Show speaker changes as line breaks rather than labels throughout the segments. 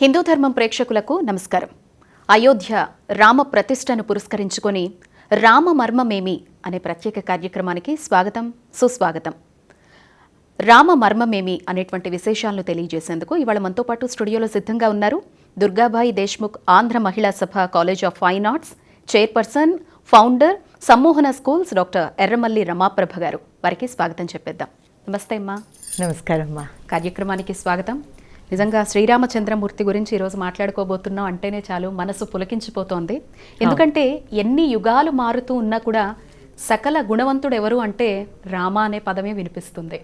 హిందూ ధర్మం ప్రేక్షకులకు నమస్కారం. అయోధ్య రామ ప్రతిష్టను పురస్కరించుకొని రామ మర్మమేమి అనే ప్రత్యేక కార్యక్రమానికి స్వాగతం సుస్వాగతం. రామ మర్మమేమి అనేటువంటి విశేషాలను తెలియజేసేందుకు ఇవాళ మనతో పాటు స్టూడియోలో సిద్ధంగా ఉన్నారు Durgabai Deshmukh Andhra Mahila Sabha college of fine arts chairperson founder Sammohana schools doctor Erramalli Ramaprabha garu. వారికి స్వాగతం చెప్పేద్దాం. నమస్తే అమ్మా.
నమస్కారం అమ్మా.
కార్యక్రమానికి స్వాగతం. నిజంగా శ్రీరామచంద్రమూర్తి గురించి ఈరోజు మాట్లాడుకోబోతున్నాం అంటేనే చాలు మనసు పులకించిపోతోంది. ఎందుకంటే ఎన్ని యుగాలు మారుతూ ఉన్నా కూడా సకల గుణవంతుడు ఎవరు అంటే రామ అనే పదమే వినిపిస్తుంది.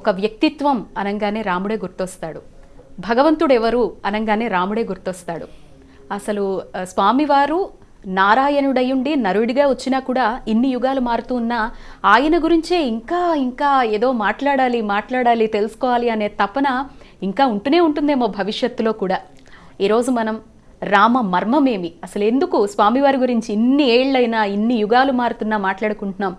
ఒక వ్యక్తిత్వం అనగానే రాముడే గుర్తొస్తాడు. భగవంతుడు ఎవరు అనగానే రాముడే గుర్తొస్తాడు. అసలు స్వామివారు నారాయణుడయుండి నరుడిగా వచ్చినా కూడా ఇన్ని యుగాలు మారుతూ ఉన్నా ఆయన గురించే ఇంకా ఇంకా ఏదో మాట్లాడాలి మాట్లాడాలి తెలుసుకోవాలి అనే తపన ఇంకా ఉంటూనే ఉంటుందేమో భవిష్యత్తులో కూడా. ఈరోజు మనం రామ మర్మమేమి? అసలు ఎందుకు స్వామివారి గురించి ఇన్ని ఏళ్ళైనా ఇన్ని యుగాలు మారుతున్నా మాట్లాడుకుంటున్నాం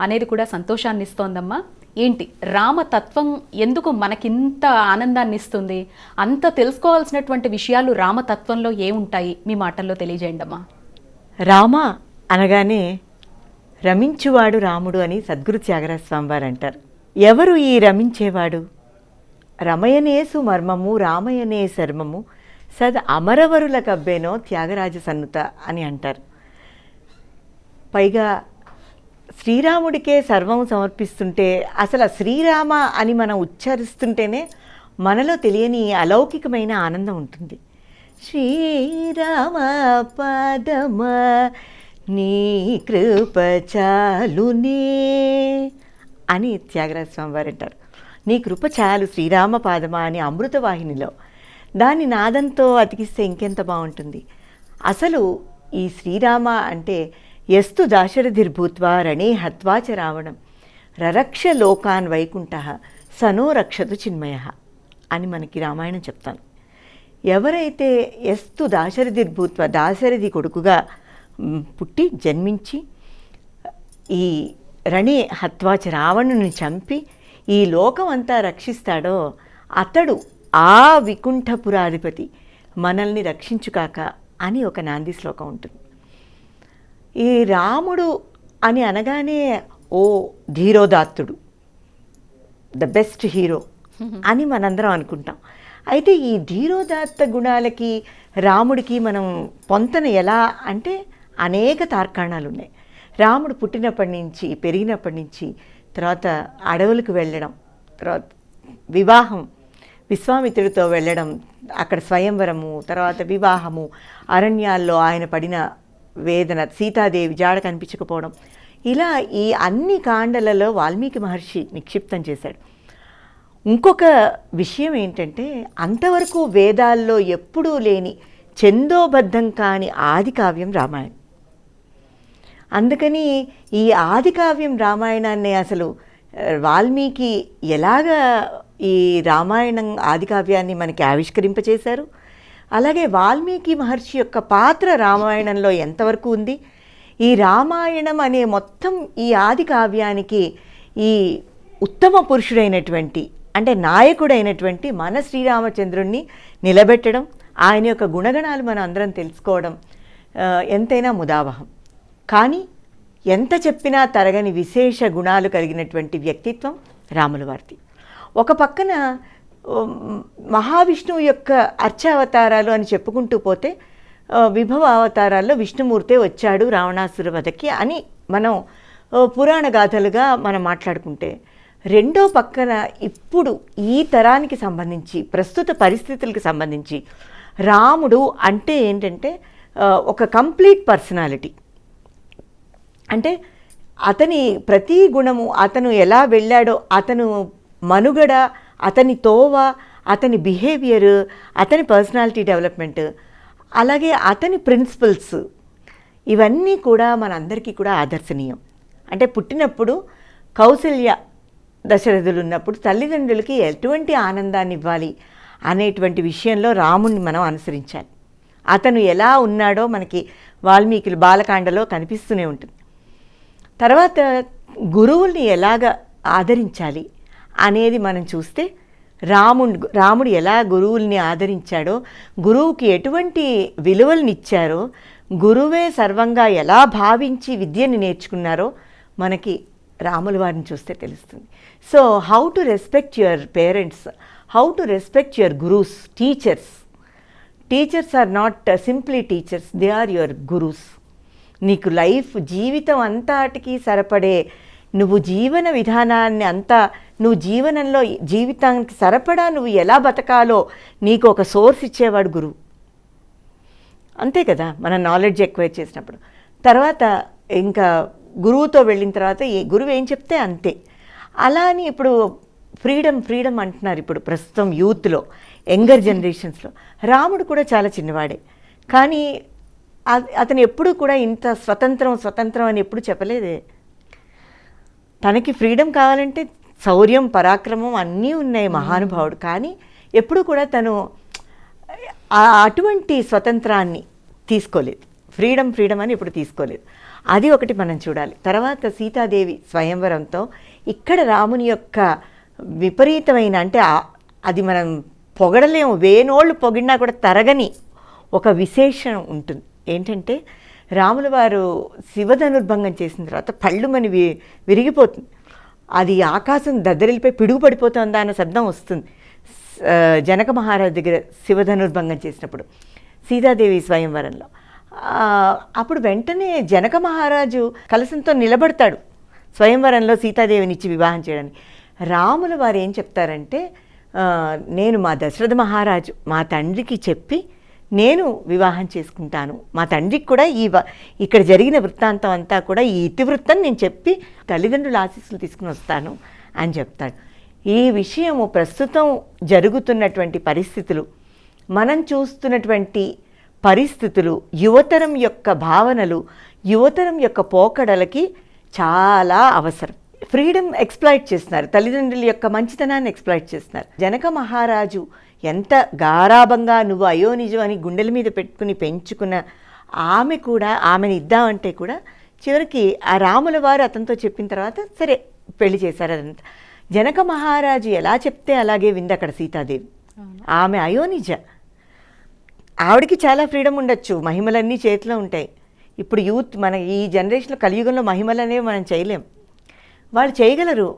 అనేది కూడా సంతోషాన్ని ఇస్తోందమ్మా. ఏంటి? రామతత్వం ఎందుకు మనకింత ఆనందాన్ని ఇస్తుంది? అంత తెలుసుకోవాల్సినటువంటి విషయాలు రామతత్వంలో ఏముంటాయి? మీ మాటల్లో తెలియజేయండి అమ్మా.
రామ అనగానే రమించువాడు రాముడు అని సద్గురు త్యాగరాజ స్వామివారు అంటారు. ఎవరు ఈ రమించేవాడు? రమయనేసు మర్మము రామయనే శర్మము సద్ అమరవరుల కబ్బేనో త్యాగరాజ సన్నుత అని అంటారు. పైగా శ్రీరాముడికే సర్వం సమర్పిస్తుంటే అసలు శ్రీరామ అని మనం ఉచ్చరిస్తుంటేనే మనలో తెలియని అలౌకికమైన ఆనందం ఉంటుంది. శ్రీరామ పదమ నీ కృప చాలునే అని త్యాగరాజ స్వామి వారు అంటారు. నీ కృప చాలు శ్రీరామ పాదమా అని అమృతవాహినిలో దాని నాదంతో అతికిస్తే ఇంకెంత బాగుంటుంది? అసలు ఈ శ్రీరామ అంటే ఎస్తు దాశరథిర్భూత్వ రణే హత్వాచ రావణం. రరక్ష లోకాన్ వైకుంఠ సనో రక్షతు చిన్మయ అని మనకి రామాయణం చెప్తాను. ఎవరైతే ఎస్తు దాశరథిర్భూత్వ దాశరథి కొడుకుగా పుట్టి జన్మించి ఈ రణే హత్వాచ రావణుని చంపి ఈ లోకమంతా రక్షిస్తాడో అతడు ఆ వికుంఠపురాధిపతి మనల్ని రక్షించుకాక అని ఒక నాంది శ్లోకం ఉంటుంది. ఈ రాముడు అని అనగానే ఓ ధీరోదాత్తుడు ద బెస్ట్ హీరో అని మనందరం అనుకుంటాం. అయితే ఈ ధీరోదాత్త గుణాలకి రాముడికి మనం పొంతన ఎలా అంటే అనేక తార్కాణాలు ఉన్నాయి రాముడు పుట్టినప్పటి నుంచి పెరిగినప్పటి నుంచి తర్వాత అడవులకు వెళ్ళడం తర్వాత వివాహం విశ్వామిత్రుడితో వెళ్ళడం అక్కడ స్వయంవరము తర్వాత వివాహము అరణ్యాల్లో ఆయన పడిన వేదన సీతాదేవి జాడ కనిపించకపోవడం. ఇలా ఈ అన్ని కాండలలో వాల్మీకి మహర్షి నిక్షిప్తం చేశాడు. ఇంకొక విషయం ఏంటంటే అంతవరకు వేదాల్లో ఎప్పుడూ లేని చందోబద్ధం కాని ఆది కావ్యం రామాయణం. అందుకని ఈ ఆదికావ్యం రామాయణాన్ని అసలు వాల్మీకి ఎలాగా ఈ రామాయణం ఆదికావ్యాన్ని మనకి ఆవిష్కరింపచేశారు? అలాగే వాల్మీకి మహర్షి యొక్క పాత్ర రామాయణంలో ఎంతవరకు ఉంది? ఈ రామాయణం అనే మొత్తం ఈ ఆది కావ్యానికి ఈ ఉత్తమ పురుషుడైనటువంటి అంటే నాయకుడైనటువంటి మన శ్రీరామచంద్రుణ్ణి నిలబెట్టడం ఆయన యొక్క గుణగణాలు మనం అందరం తెలుసుకోవడం ఎంతైనా ముదావహం. కానీ ఎంత చెప్పినా తరగని విశేష గుణాలు కలిగినటువంటి వ్యక్తిత్వం రాములవారిది. ఒక పక్కన మహావిష్ణువు యొక్క అర్చావతారాలు అని చెప్పుకుంటూ పోతే విభవ అవతారాల్లో విష్ణుమూర్తే వచ్చాడు రావణాసుర వధకి అని మనం పురాణ గాథలుగా మనం మాట్లాడుకుంటే రెండో పక్కన ఇప్పుడు ఈ తరానికి సంబంధించి ప్రస్తుత పరిస్థితులకు సంబంధించి రాముడు అంటే ఏంటంటే ఒక కంప్లీట్ పర్సనాలిటీ. అంటే అతని ప్రతి గుణము అతను ఎలా వెళ్ళాడో అతను మనుగడ అతని తోవ అతని బిహేవియర్ అతని పర్సనాలిటీ డెవలప్మెంట్ అలాగే అతని ప్రిన్సిపల్స్ ఇవన్నీ కూడా మనందరికీ కూడా ఆదర్శనీయం. అంటే పుట్టినప్పుడు కౌసల్య దశరథులు ఉన్నప్పుడు తల్లిదండ్రులకి ఎటువంటి ఆనందాన్ని ఇవ్వాలి అనేటువంటి విషయంలో రాముణ్ణి మనం అనుసరించాలి. అతను ఎలా ఉన్నాడో మనకి వాల్మీకి బాలకాండలో కనిపిస్తూనే ఉంటుంది. తర్వాత గురువుల్ని ఎలాగ ఆదరించాలి అనేది మనం చూస్తే రాముడు రాముడు ఎలా గురువుల్ని ఆదరించాడో గురువుకి ఎటువంటి విలువలనిచ్చారో గురువే సర్వంగా ఎలా భావించి విద్యని నేర్చుకున్నారో మనకి రాముల వారిని చూస్తే తెలుస్తుంది. So how to respect your parents how to respect your gurus teachers teachers are not simply teachers they are your gurus నీకు లైఫ్ జీవితం అంతటికి సరిపడే నువ్వు జీవన విధానాన్ని అంతా నువ్వు జీవనంలో జీవితానికి సరిపడా నువ్వు ఎలా బతకాలో నీకు ఒక సోర్స్ ఇచ్చేవాడు గురువు. అంతే కదా మన నాలెడ్జ్ ఎక్వైర్ చేసినప్పుడు. తర్వాత ఇంకా గురువుతో వెళ్ళిన తర్వాత ఏ గురువు ఏం చెప్తే అంతే. అలా అని ఇప్పుడు ఫ్రీడమ్ ఫ్రీడమ్ అంటున్నారు ఇప్పుడు ప్రస్తుతం యూత్లో యంగర్ జనరేషన్స్లో. రాముడు కూడా చాలా చిన్నవాడే. కానీ అతను ఎప్పుడూ కూడా ఇంత స్వతంత్రం స్వతంత్రం అని ఎప్పుడు చెప్పలేదే. తనకి ఫ్రీడమ్ కావాలంటే శౌర్యం పరాక్రమం అన్నీ ఉన్నాయి మహానుభావుడు. కానీ ఎప్పుడు కూడా తను ఆ అటువంటి స్వతంత్రాన్ని తీసుకోలేదు. ఫ్రీడమ్ ఫ్రీడమ్ అని ఇప్పుడు తీసుకోలేదు. అది ఒకటి మనం చూడాలి. తర్వాత సీతాదేవి స్వయంవరంతో ఇక్కడ రాముని యొక్క విపరీతమైన అంటే అది మనం పొగడలేము. వేనోళ్ళు పొగిడినా కూడా తరగని ఒక విశేషం ఉంటుంది. ఏంటంటే రాముల వారు శివధనుర్భంగం చేసిన తర్వాత పళ్ళు మని వి విరిగిపోతుంది. అది ఆకాశం దద్దరిల్లిపోయి పిడుగు పడిపోతుందా అన్న శబ్దం వస్తుంది. జనక మహారాజు దగ్గర శివధనుర్భంగం చేసినప్పుడు సీతాదేవి స్వయంవరంలో. అప్పుడు వెంటనే జనక మహారాజు కలసంతో నిలబడతాడు స్వయంవరంలో సీతాదేవినిచ్చి వివాహం చేయడానికి. రాముల వారు ఏం చెప్తారంటే నేను మా దశరథ మహారాజు మా తండ్రికి చెప్పి నేను వివాహం చేసుకుంటాను. మా తండ్రికి కూడా ఈ వ- ఇక్కడ జరిగిన వృత్తాంతం అంతా కూడా ఈ ఇతివృత్తం నేను చెప్పి తల్లిదండ్రుల ఆశీస్సులు తీసుకుని వస్తాను అని చెప్తాడు. ఈ విషయము ప్రస్తుతం జరుగుతున్నటువంటి పరిస్థితులు మనం చూస్తున్నటువంటి పరిస్థితులు యువతరం యొక్క భావనలు యువతరం యొక్క పోకడలకి చాలా అవసరం. ఫ్రీడమ్ ఎక్స్ప్లాయిట్ చేస్తున్నారు. తల్లిదండ్రుల యొక్క మంచితనాన్ని ఎక్స్ప్లాయిట్ చేస్తున్నారు. జనక మహారాజు ఎంత గారాభంగా నువ్వు అయోనిజం అని గుండెల మీద పెట్టుకుని పెంచుకున్న ఆమె కూడా ఆమెను ఇద్దామంటే కూడా చివరికి ఆ రాముల వారు అతనితో చెప్పిన తర్వాత సరే పెళ్ళి చేశారు అదంతా. జనక మహారాజు ఎలా చెప్తే అలాగే వింది అక్కడ సీతాదేవి. ఆమె అయోనిజ. ఆవిడకి చాలా ఫ్రీడమ్ ఉండొచ్చు మహిమలన్నీ చేతిలో ఉంటాయి. ఇప్పుడు యూత్ మన ఈ జనరేషన్లో కలియుగంలో మహిమలు అనేవి మనం చేయలేం. వాళ్ళు చేయగలరు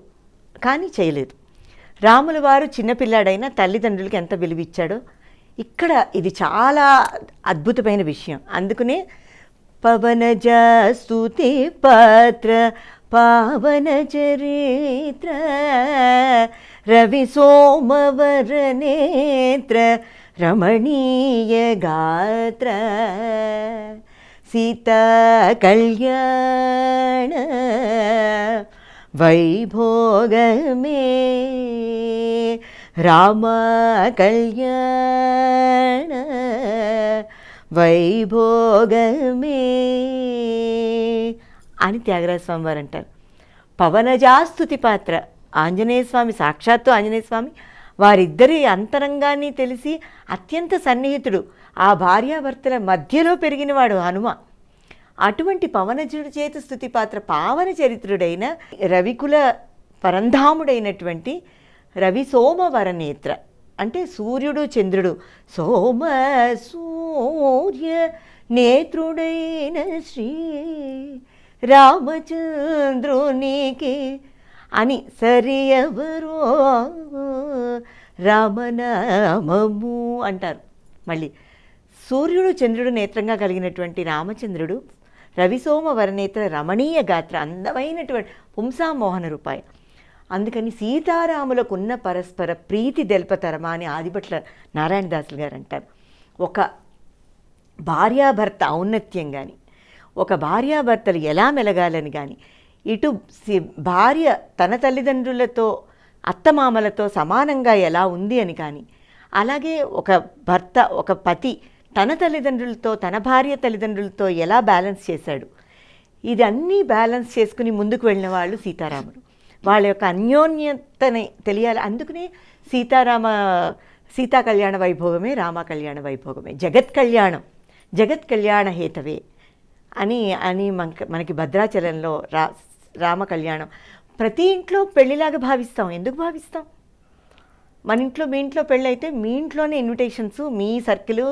కానీ చేయలేదు. రాముల వారు చిన్నపిల్లాడైనా తల్లిదండ్రులకి ఎంత విలువిచ్చాడో. ఇక్కడ ఇది చాలా అద్భుతమైన విషయం. అందుకనే పవనజ స్తుతి పాత్ర పావన చరిత్ర రవి సోమవర నేత్ర రమణీయ గాత్ర సీత కళ్యాణ వైభోగమే. రామ కళ్యాణ వైభోగమే. అని త్యాగరాజ స్వామి వారు అంటారు. పవనజాస్తుతి పాత్ర. ఆంజనేయ స్వామి సాక్షాత్తు ఆంజనేయ స్వామి వారిద్దరి అంతరంగాన్ని తెలిసి అత్యంత సన్నిహితుడు. ఆ భార్యాభర్తల మధ్యలో పెరిగినవాడు హనుమ. అటువంటి పవనజుడి చేత స్థుతి పాత్ర పావన చరిత్రుడైన రవికుల పరంధాముడైనటువంటి రవి సోమవర నేత్ర అంటే సూర్యుడు చంద్రుడు సోమ సూర్య నేత్రుడైన శ్రీ రామచంద్రునికి అని సరియవరో రామనామము అంటారు. మళ్ళీ సూర్యుడు చంద్రుడు నేత్రంగా కలిగినటువంటి రామచంద్రుడు రవిసోమ వరనేత్ర రమణీయ గాత్ర అందమైనటువంటి పుంసామోహన రూపాయ. అందుకని సీతారాములకు ఉన్న పరస్పర ప్రీతి దెల్పతరమా అని ఆదిపట్ల నారాయణదాసులు గారు అంటారు ఒక భార్యాభర్త ఔన్నత్యం కానీ ఒక భార్యాభర్తలు ఎలా మెలగాలని కానీ ఇటు సి- భార్య తన తల్లిదండ్రులతో అత్తమామలతో సమానంగా ఎలా ఉంది అని కానీ అలాగే ఒక భర్త ఒక పతి తన తల్లిదండ్రులతో తన భార్య తల్లిదండ్రులతో ఎలా బ్యాలెన్స్ చేశాడు? ఇదన్నీ బ్యాలెన్స్ చేసుకుని ముందుకు వెళ్ళిన వాళ్ళు సీతారాములు. వాళ్ళ యొక్క అన్యోన్యతని తెలియాలి. అందుకనే సీతారామ సీతా కళ్యాణ వైభోగమే రామ కళ్యాణ వైభోగమే. జగత్ కళ్యాణం జగత్ కళ్యాణ హేతవే అని అని మనకి మనకి భద్రాచలంలో రా రామ కళ్యాణం. ప్రతి ఇంట్లో పెళ్ళిలాగా భావిస్తాం. ఎందుకు భావిస్తాం? మన ఇంట్లో మీ ఇంట్లో పెళ్ళి అయితే మీ ఇంట్లోనే ఇన్విటేషన్స్ మీ సర్కిల్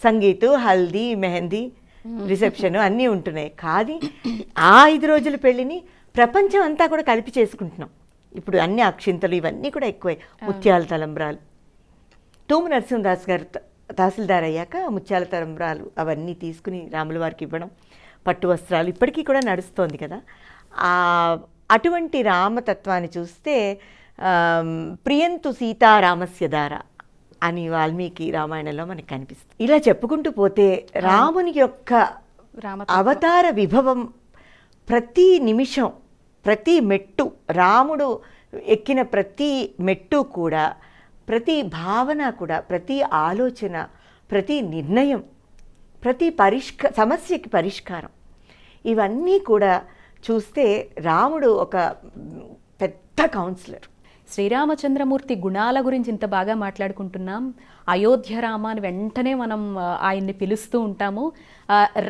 సంగీత్ హల్దీ మెహందీ రిసెప్షన్ అన్నీ ఉంటున్నాయి. కానీ ఆ ఐదు రోజుల పెళ్ళిని ప్రపంచం అంతా కూడా కలిపి చేసుకుంటున్నాం. ఇప్పుడు అన్ని అక్షింతలు ఇవన్నీ కూడా ఎక్కువై ముత్యాల తలంబ్రాలు. తూము నరసింహదాస్ గారు తహసీల్దార్ అయ్యాక ముత్యాల తలంబ్రాలు అవన్నీ తీసుకుని రాముల వారికి ఇవ్వడం పట్టు వస్త్రాలు ఇప్పటికీ కూడా నడుస్తోంది కదా. అటువంటి రామతత్వాన్ని చూస్తే ప్రియంతు సీతారామస్య దార అని వాల్మీకి రామాయణంలో మనకు కనిపిస్తుంది. ఇలా చెప్పుకుంటూ పోతే రాముని యొక్క
రామ
అవతార విభవం ప్రతి నిమిషం ప్రతి మెట్టు రాముడు ఎక్కిన ప్రతి మెట్టు కూడా ప్రతి భావన కూడా ప్రతి ఆలోచన ప్రతి నిర్ణయం ప్రతి పరిష్క సమస్యకి పరిష్కారం ఇవన్నీ కూడా చూస్తే రాముడు ఒక పెద్ద కౌన్సిలర్
శ్రీరామచంద్రమూర్తి గుణాల గురించి ఇంత బాగా మాట్లాడుకుంటున్నాం. అయోధ్య రామ అని వెంటనే మనం ఆయన్ని పిలుస్తూ ఉంటాము.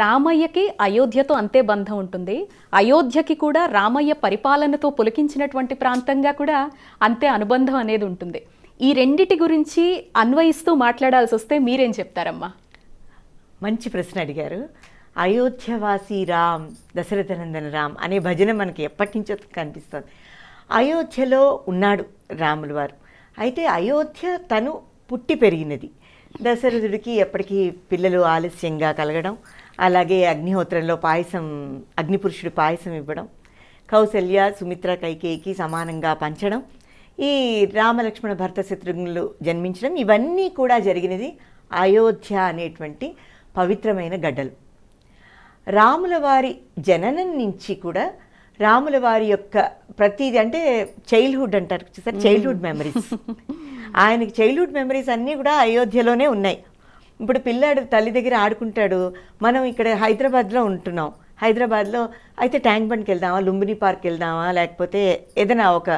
రామయ్యకి అయోధ్యతో అంతే బంధం ఉంటుంది. అయోధ్యకి కూడా రామయ్య పరిపాలనతో పులికించినటువంటి ప్రాంతంగా కూడా అంతే అనుబంధం అనేది ఉంటుంది. ఈ రెండిటి గురించి అన్వయిస్తూ మాట్లాడాల్సి వస్తే మీరేం చెప్తారమ్మా?
మంచి ప్రశ్న అడిగారు. అయోధ్యవాసి రామ్ దశరథనందన రామ్ అనే భజన మనకి ఎప్పటి నుంచో కనిపిస్తుంది. అయోధ్యలో ఉన్నాడు రాములు వారు. అయితే అయోధ్య తను పుట్టి పెరిగినది. దశరథుడికి ఎప్పటికీ పిల్లలు ఆలస్యంగా కలగడం అలాగే అగ్నిహోత్రంలో పాయసం అగ్నిపురుషుడు పాయసం ఇవ్వడం కౌసల్య సుమిత్ర కైకేయికి సమానంగా పంచడం ఈ రామలక్ష్మణ భర్త శత్రుఘ్నులు జన్మించడం ఇవన్నీ కూడా జరిగినది అయోధ్య అనేటువంటి పవిత్రమైన గడ్డలు. రాముల వారి జననం నుంచి కూడా రాముల వారి యొక్క ప్రతిది అంటే చైల్డ్హుడ్ అంటారు. చూసారు? చైల్డ్హుడ్ మెమరీస్ ఆయనకి చైల్డ్హుడ్ మెమరీస్ అన్నీ కూడా అయోధ్యలోనే ఉన్నాయి. ఇప్పుడు పిల్లాడు తల్లి దగ్గర ఆడుకుంటాడు. మనం ఇక్కడ హైదరాబాద్లో ఉంటున్నాం. హైదరాబాద్లో అయితే ట్యాంక్ బండ్కి వెళ్దామా లుంబిని పార్క్ వెళ్దామా లేకపోతే ఏదైనా ఒక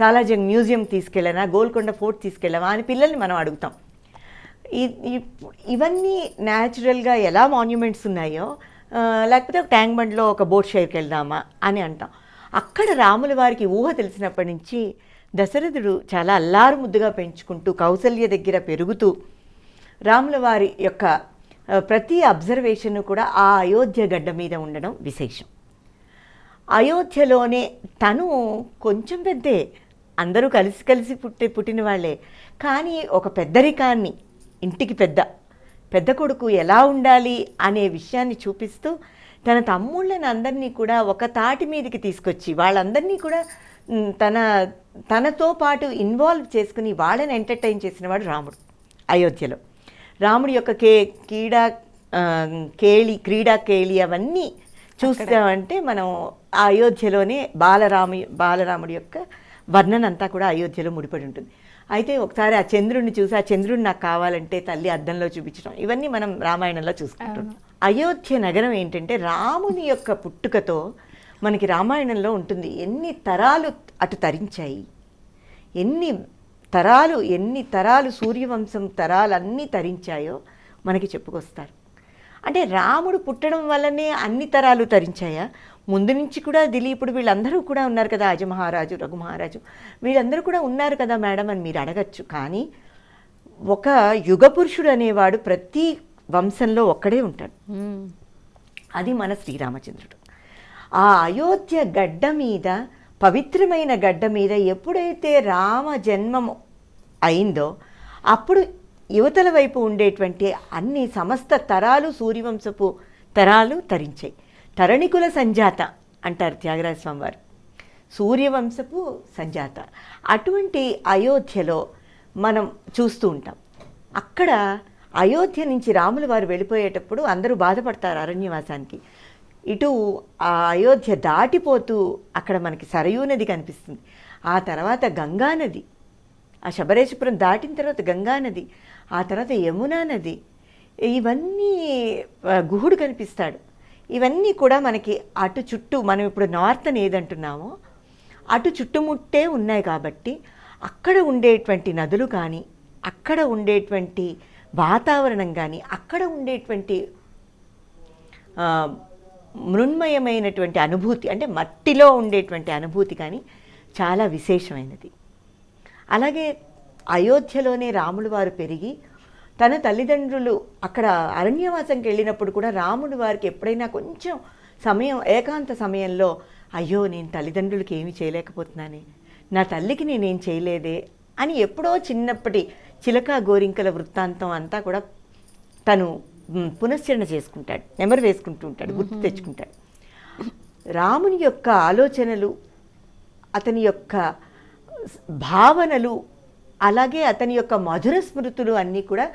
సాలార్జంగ్ మ్యూజియం తీసుకెళ్ళానా గోల్కొండ ఫోర్ట్ తీసుకెళ్ళామా అని పిల్లల్ని మనం అడుగుతాం. ఇవన్నీ న్యాచురల్గా ఎలా మాన్యుమెంట్స్ ఉన్నాయో లేకపోతే ఒక ట్యాంక్ బండ్లో ఒక బోట్ షేర్కి వెళ్దామా అని అంటాం. అక్కడ రాముల వారికి ఊహ తెలిసినప్పటి నుంచి దశరథుడు చాలా అల్లారు ముద్దుగా పెంచుకుంటూ కౌసల్య దగ్గర పెరుగుతూ రాముల వారి యొక్క ప్రతి అబ్జర్వేషన్ కూడా ఆ అయోధ్య గడ్డ మీద ఉండడం విశేషం. అయోధ్యలోనే తను కొంచెం పెద్దే. అందరూ కలిసి కలిసి పుట్టి పుట్టిన వాళ్ళే. కానీ ఒక పెద్దరికాన్ని ఇంటికి పెద్ద. పెద్ద కొడుకు ఎలా ఉండాలి అనే విషయాన్ని చూపిస్తూ తన తమ్ముళ్ళని అందరినీ కూడా ఒక తాటి మీదకి తీసుకొచ్చి వాళ్ళందరినీ కూడా తన తనతో పాటు ఇన్వాల్వ్ చేసుకుని వాళ్ళని ఎంటర్టైన్ చేసినవాడు రాముడు అయోధ్యలో. రాముడి యొక్క కే క్రీడా కేళి క్రీడా కేళి అవన్నీ చూస్తామంటే మనం అయోధ్యలోనే బాలరాము బాలరాముడి యొక్క వర్ణన అంతా కూడా అయోధ్యలో ముడిపడి ఉంటుంది. అయితే ఒకసారి ఆ చంద్రుడిని చూసి ఆ చంద్రుడిని నాకు కావాలంటే తల్లి అద్దంలో చూపించడం. ఇవన్నీ మనం రామాయణంలో చూసుకుంటున్నాం అయోధ్య నగరం ఏంటంటే రాముని యొక్క పుట్టుకతో మనకి రామాయణంలో ఉంటుంది. ఎన్ని తరాలు అటు తరించాయి. ఎన్ని తరాలు ఎన్ని తరాలు సూర్యవంశం తరాలు అన్నీ తరించాయో మనకి చెప్పుకొస్తారు. అంటే రాముడు పుట్టడం వల్లనే అన్ని తరాలు తరించాయా? ముందు నుంచి కూడా దిలీపుడు వీళ్ళందరూ కూడా ఉన్నారు కదా అజమహారాజు రఘుమహారాజు వీళ్ళందరూ కూడా ఉన్నారు కదా మేడం అని మీరు అడగచ్చు. కానీ ఒక యుగ పురుషుడు అనేవాడు ప్రతి వంశంలో ఒక్కడే ఉంటాడు. అది మన శ్రీరామచంద్రుడు. ఆ అయోధ్య గడ్డ మీద పవిత్రమైన గడ్డ మీద ఎప్పుడైతే రామ జన్మము అయిందో అప్పుడు యువతల వైపు ఉండేటువంటి అన్ని సమస్త తరాలు సూర్యవంశపు తరాలు తరించాయి. తరణికుల సంజాత అంటారు త్యాగరాజ స్వామివారు. సూర్యవంశపు సంజాత. అటువంటి అయోధ్యలో మనం చూస్తూ ఉంటాం. అక్కడ అయోధ్య నుంచి రాముల వారు వెళ్ళిపోయేటప్పుడు అందరూ బాధపడతారు అరణ్యవాసానికి. ఇటు ఆ అయోధ్య దాటిపోతూ అక్కడ మనకి సరయూ నది కనిపిస్తుంది. ఆ తర్వాత గంగా నది. ఆ శబరేశ్వరం దాటిన తర్వాత గంగా నది. ఆ తర్వాత యమునా నది. ఇవన్నీ గుహుడు కనిపిస్తాడు. ఇవన్నీ కూడా మనకి అటు చుట్టూ మనం ఇప్పుడు నార్త్ ఏదంటున్నామో అటు చుట్టుముట్టే ఉన్నాయి కాబట్టి అక్కడ ఉండేటువంటి నదులు కానీ అక్కడ ఉండేటువంటి వాతావరణం కానీ అక్కడ ఉండేటువంటి ఆ, మృన్మయమైనటువంటి అనుభూతి అంటే మట్టిలో ఉండేటువంటి అనుభూతి కానీ చాలా విశేషమైనది. అలాగే అయోధ్యలోనే రాములు వారు పెరిగి తన తల్లిదండ్రులు అక్కడ అరణ్యవాసంకి వెళ్ళినప్పుడు కూడా రాముడు వారికి ఎప్పుడైనా కొంచెం సమయం ఏకాంత సమయంలో అయ్యో నేను తల్లిదండ్రులకి ఏమీ చేయలేకపోతున్నానే నా తల్లికి నేనేం చేయలేదే అని ఎప్పుడో చిన్నప్పటి చిలక గోరింకల వృత్తాంతం అంతా కూడా తను పునశ్చరణ చేసుకుంటాడు నెమరు వేసుకుంటూ ఉంటాడు గుర్తు తెచ్చుకుంటాడు. రాముని యొక్క ఆలోచనలు అతని యొక్క భావనలు అలాగే అతని యొక్క మధుర స్మృతులు అన్నీ కూడా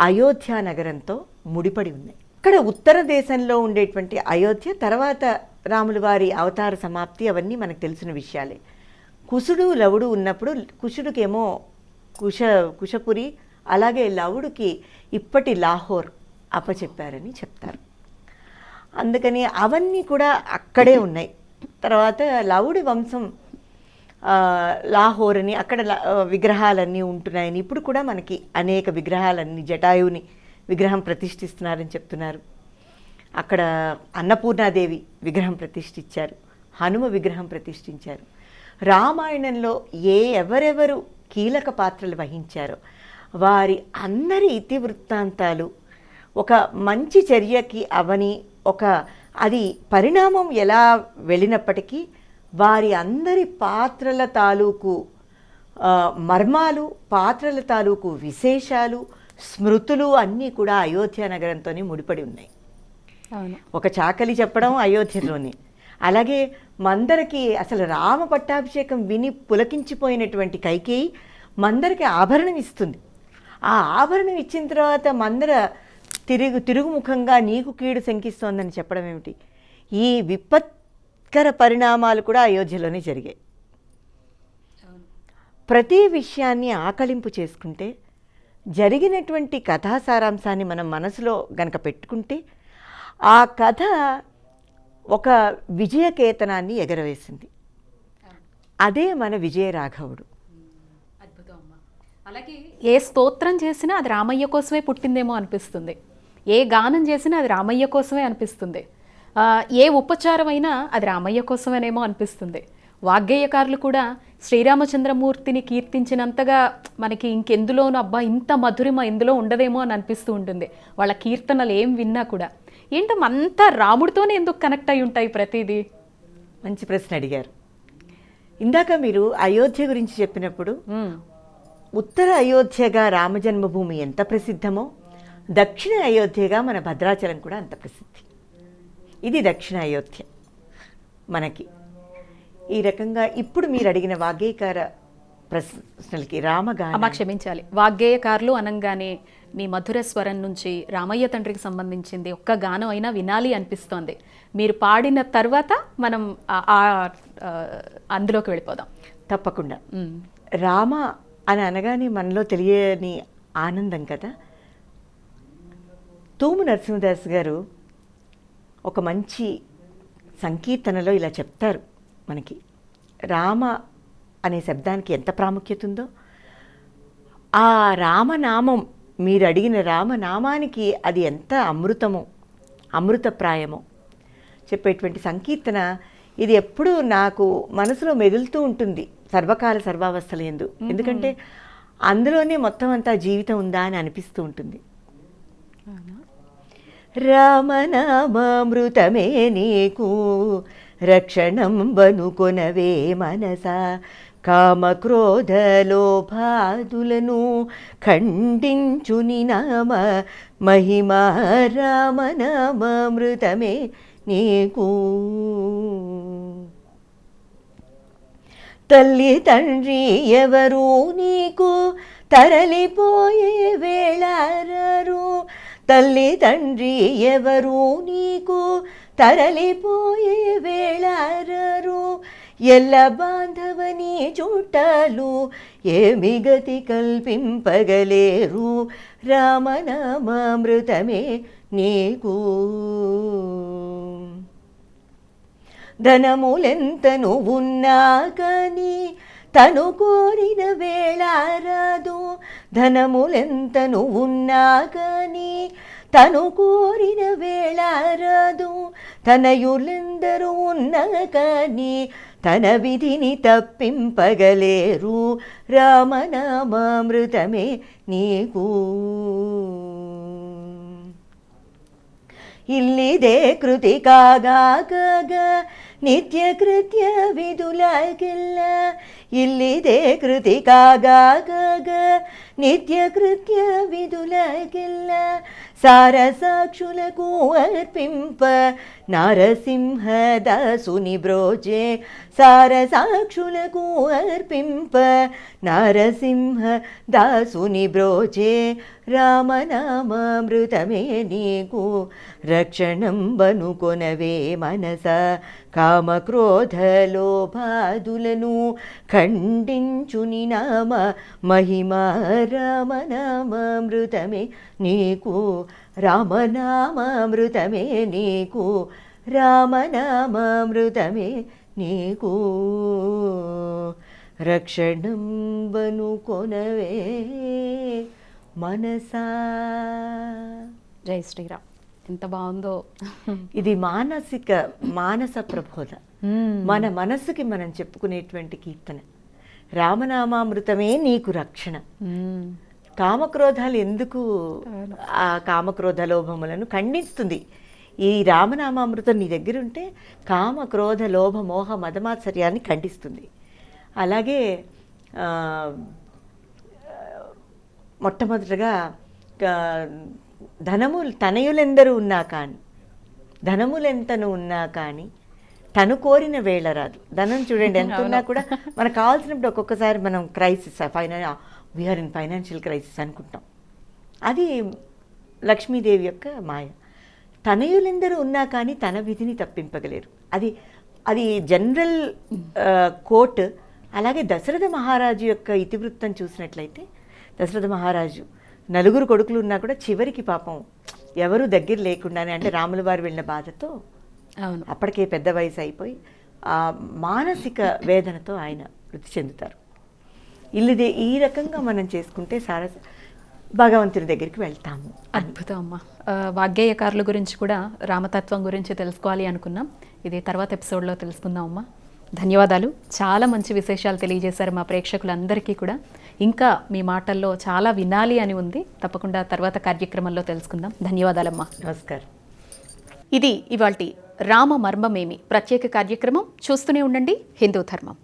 అయోధ్య నగరంతో ముడిపడి ఉన్నాయి. ఇక్కడ ఉత్తర దేశంలో ఉండేటువంటి అయోధ్య తర్వాత రాముల వారి అవతార సమాప్తి అవన్నీ మనకు తెలిసిన విషయాలే. కుశుడు లవుడు ఉన్నప్పుడు కుశుడికేమో కుష కుషపురి అలాగే లవుడికి ఇప్పటి లాహోర్ అప్పచెప్పారని చెప్తారు. అందుకని అవన్నీ కూడా అక్కడే ఉన్నాయి. తర్వాత లవుడి వంశం ఆ, లాహోర్ అని అక్కడ విగ్రహాలన్నీ ఉంటున్నాయని. ఇప్పుడు కూడా మనకి అనేక విగ్రహాలన్నీ జటాయువుని విగ్రహం ప్రతిష్ఠిస్తున్నారని చెప్తున్నారు. అక్కడ అన్నపూర్ణాదేవి విగ్రహం ప్రతిష్ఠించారు. హనుమ విగ్రహం ప్రతిష్ఠించారు. రామాయణంలో ఏ ఎవరెవరు కీలక పాత్రలు వహించారో వారి అందరి ఇతివృత్తాంతాలు ఒక మంచి చర్యకి అవని ఒక అది పరిణామం ఎలా వెళ్ళినప్పటికీ వారి అందరి పాత్రల తాలూకు మర్మాలు పాత్రల తాలూకు విశేషాలు స్మృతులు అన్నీ కూడా అయోధ్య నగరంతోనే ముడిపడి ఉన్నాయి.
అవును.
ఒక చాకలి చెప్పడం అయోధ్యలోనే. అలాగే మందరకి అసలు రామ పట్టాభిషేకం విని పులకించిపోయినటువంటి కైకేయి మందరకి ఆభరణం ఇస్తుంది. ఆ ఆభరణం ఇచ్చిన తర్వాత మందర తిరుగు తిరుగుముఖంగా నీకు కీడు శంకిస్తోందని చెప్పడం ఏమిటి? ఈ భయంకర పరిణామాలు కూడా అయోధ్యలోనే జరిగాయి. ప్రతి విషయాన్ని ఆకలింపు చేసుకుంటే జరిగినటువంటి కథా సారాంశాన్ని మనం మనసులో గనక పెట్టుకుంటే ఆ కథ ఒక విజయకేతనాన్ని ఎగరవేసింది. అదే మన విజయరాఘవుడు
రాఘవుడు. అలాగే ఏ స్తోత్రం చేసినా అది రామయ్య కోసమే పుట్టిందేమో అనిపిస్తుంది. ఏ గానం చేసినా అది రామయ్య కోసమే అనిపిస్తుంది. ఏ ఉపచారం అయినా అది రామయ్య కోసమేనేమో అనిపిస్తుంది. వాగ్గేయకారులు కూడా శ్రీరామచంద్రమూర్తిని కీర్తించినంతగా మనకి ఇంకెందులోనూ అబ్బా ఇంత మధురిమ ఎందులో ఉండదేమో అని అనిపిస్తూ ఉంటుంది. వాళ్ళ కీర్తనలు ఏం విన్నా కూడా. ఏంటో అంతా రాముడితోనే ఎందుకు కనెక్ట్ అయి ఉంటాయి ప్రతిదీ?
మంచి ప్రశ్న అడిగారు. ఇందాక మీరు అయోధ్య గురించి చెప్పినప్పుడు ఉత్తర అయోధ్యగా రామజన్మభూమి ఎంత ప్రసిద్ధమో దక్షిణ అయోధ్యగా మన భద్రాచలం కూడా అంత ప్రసిద్ధి. ఇది దక్షిణ అయోధ్య మనకి. ఈ రకంగా ఇప్పుడు మీరు అడిగిన వాగ్గేయకార ప్రశ్నలకి రామగాన
అమ్మా క్షమించాలి. వాగ్గేయకారులు అనంగానే మీ మధుర స్వరం నుంచి రామయ్య తండ్రికి సంబంధించింది ఒక్క గానం అయినా వినాలి అనిపిస్తోంది. మీరు పాడిన తర్వాత మనం అందులోకి వెళ్ళిపోదాం.
తప్పకుండా. రామ అని అనగానే మనలో తెలియని ఆనందం కదా? తూము నరసింహదాస్ గారు ఒక మంచి సంకీర్తనలో ఇలా చెప్తారు మనకి. రామ అనే శబ్దానికి ఎంత ప్రాముఖ్యత ఉందో? ఆ రామనామం మీరు అడిగిన రామనామానికి అది ఎంత అమృతమో అమృతప్రాయమో చెప్పేటువంటి సంకీర్తన ఇది ఎప్పుడూ నాకు మనసులో మెదులుతూ ఉంటుంది సర్వకాల సర్వావస్థల ఎందు ఎందుకంటే అందులోనే మొత్తం అంతా జీవితం ఉందా అని అనిపిస్తూ ఉంటుంది. రామనామామృతమే నీకు. రక్షణం బనుకొనవే మనసా. కామక్రోధలోభాదులను ఖండించుని నామ. మహిమా రామనామామృతమే నీకు. తల్లి తండ్రి ఎవరు నీకు? తరలిపోయే వేళారరు. తల్లి తండ్రి ఎవరు నీకు? తరలిపోయే వేళారరు. ఎల్ల బాంధవని చుట్టాలు ఏమి గతి కల్పింపగలేరు? రామనామామృతమే నీకు. ధనములెంతను ఉన్నా కానీ తను కోరిన వేళ రాదు. ధనములెంతను ఉన్నా కానీ తను కోరిన వేళ రాదు. తనయులెందరూ ఉన్నా కానీ తన విధిని తప్పింపగలేరు. రామనామామృతమే నీకు. ಇಲ್ಲಿದೆ ಕೃತಿ ಕಾಗಾಗ ನಿತ್ಯ ಕೃತ್ಯ ವಿದುಲಾಗಿಲ್ಲ ಇಲ್ಲಿದೆ ಕೃತಿ ಕಾಗಾಗ ನಿತ್ಯ ಕೃತ್ಯ ವಿದುಲಾಗಿಲ್ಲ సార సారసాక్షులకు అర్పింప నారసింహదాసుని బ్రోజే. సారసాక్షులకు అర్పింప నారసింహ దాసుని బ్రోజే. రామనామామృతమే నీకు రక్షణం బనుకొనవే మనస. కామ కామక్రోధలోభాదులను ఖండించుని నామ. మహిమ రామనామామృతమే నీకు రామనామామృతమే నీకు రామనామామృతమే నీకు. రక్షణం బనుకొనవే మనసా.
జై శ్రీరామ్. ఎంత బాగుందో.
ఇది మానసిక మానస ప్రబోధ. మన మనస్సుకి మనం చెప్పుకునేటువంటి కీర్తన. రామనామామృతమే నీకు రక్షణ. కామక్రోధాలు ఎందుకు ఆ కామక్రోధ లోభములను ఖండిస్తుంది? ఈ రామనామామృతం నీ దగ్గర ఉంటే కామ క్రోధ లోభ మోహ మదమాత్సర్యాన్ని ఖండిస్తుంది. అలాగే మొట్టమొదటగా ధనము తనయులెందరూ ఉన్నా కానీ ధనములెంతను ఉన్నా కానీ తను కోరిన వేళ రాదు. ధనం చూడండి ఎంత ఉన్నా కూడా మనకు కావాల్సినప్పుడు ఒక్కొక్కసారి మనం crisis ఫైనా we are in financial crisis అనుకుంటాం. అది లక్ష్మీదేవి యొక్క మాయ. తనయులెందరూ ఉన్నా కానీ తన విధిని తప్పింపగలేరు. అది అది జనరల్ కోట్ అలాగే దశరథ మహారాజు యొక్క ఇతివృత్తం చూసినట్లయితే దశరథ మహారాజు నలుగురు కొడుకులు ఉన్నా కూడా చివరికి పాపం ఎవరు దగ్గర లేకుండానే అంటే రాముల వారు వెళ్ళిన బాధతో
అవును.
అప్పటికే పెద్ద వయసు అయిపోయి ఆ మానసిక వేదనతో ఆయన మృతి చెందుతారు. ఇల్లుదే ఈ రకంగా మనం చేసుకుంటే సార భగవంతుని దగ్గరికి వెళ్తాము
అద్భుతం అమ్మ వాగ్గేయకారుల గురించి కూడా రామతత్వం గురించి తెలుసుకోవాలి అనుకున్నాం. ఇది తర్వాత ఎపిసోడ్లో తెలుసుకుందాం అమ్మా ధన్యవాదాలు. చాలా మంచి విశేషాలు తెలియజేశారు మా ప్రేక్షకులందరికీ కూడా. ఇంకా మీ మాటల్లో చాలా వినాలి అని ఉంది. తప్పకుండా తర్వాత కార్యక్రమంలో తెలుసుకుందాం. ధన్యవాదాలమ్మా.
నమస్కారం.
ఇది ఇవాల్టి రామ మర్మమేమి ప్రత్యేక కార్యక్రమం. చూస్తూనే ఉండండి. హిందూ ధర్మం.